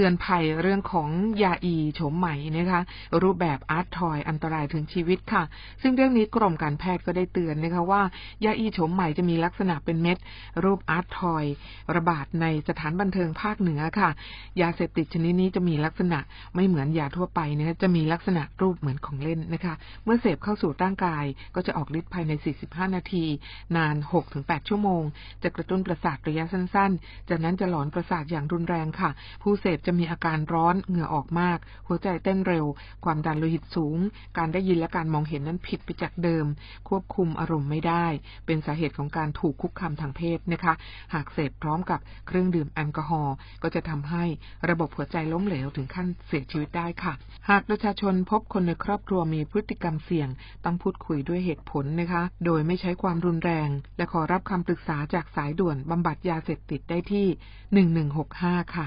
ตือนภัยเรื่องของยาอีโฉมใหม่นะคะรูปแบบอาร์ตทอยอันตรายถึงชีวิตค่ะ ซึ่งเรื่องนี้กรมการแพทย์ก็ได้เตือนนะคะว่ายาอีโฉมใหม่จะมีลักษณะเป็นเม็ด รูปอาร์ตทอยระบาดในสถานบันเทิงภาคเหนือค่ะ ยาเสพติดชนิดนี้จะมีลักษณะไม่เหมือนยาทั่วไปนะคะจะมีลักษณะรูปเหมือนของเล่นนะคะ เมื่อเสพเข้าสู่ร่างกาย ก็จะออกฤทธิ์ภายใน 45 นาที นาน 6-8 ชั่วโมง จะกระตุ้นประสาทระยะสั้น ๆ จากนั้นจะหลอนประสาทอย่างรุนแรงค่ะ ผู้เสพจะะมีอาการร้อนเหงื่อออกมาก หัวใจเต้นเร็ว ความดันโลหิตสูง การได้ยินและการมองเห็นนั้นผิดไปจากเดิม ควบคุมอารมณ์ไม่ได้ เป็นสาเหตุของการถูกคุกคามทางเพศนะคะ หากเสพพร้อมกับเครื่องดื่มแอลกอฮอล์ก็จะทำให้ระบบหัวใจล้มเหลวถึงขั้นเสียชีวิตได้ค่ะ หากประชาชนพบคนในครอบครัวมีพฤติกรรมเสี่ยง ต้องพูดคุยด้วยเหตุผลนะคะ โดยไม่ใช้ความรุนแรง และขอรับคำปรึกษาจากสายด่วนบำบัดยาเสพติดได้ที่ 1165 ค่ะ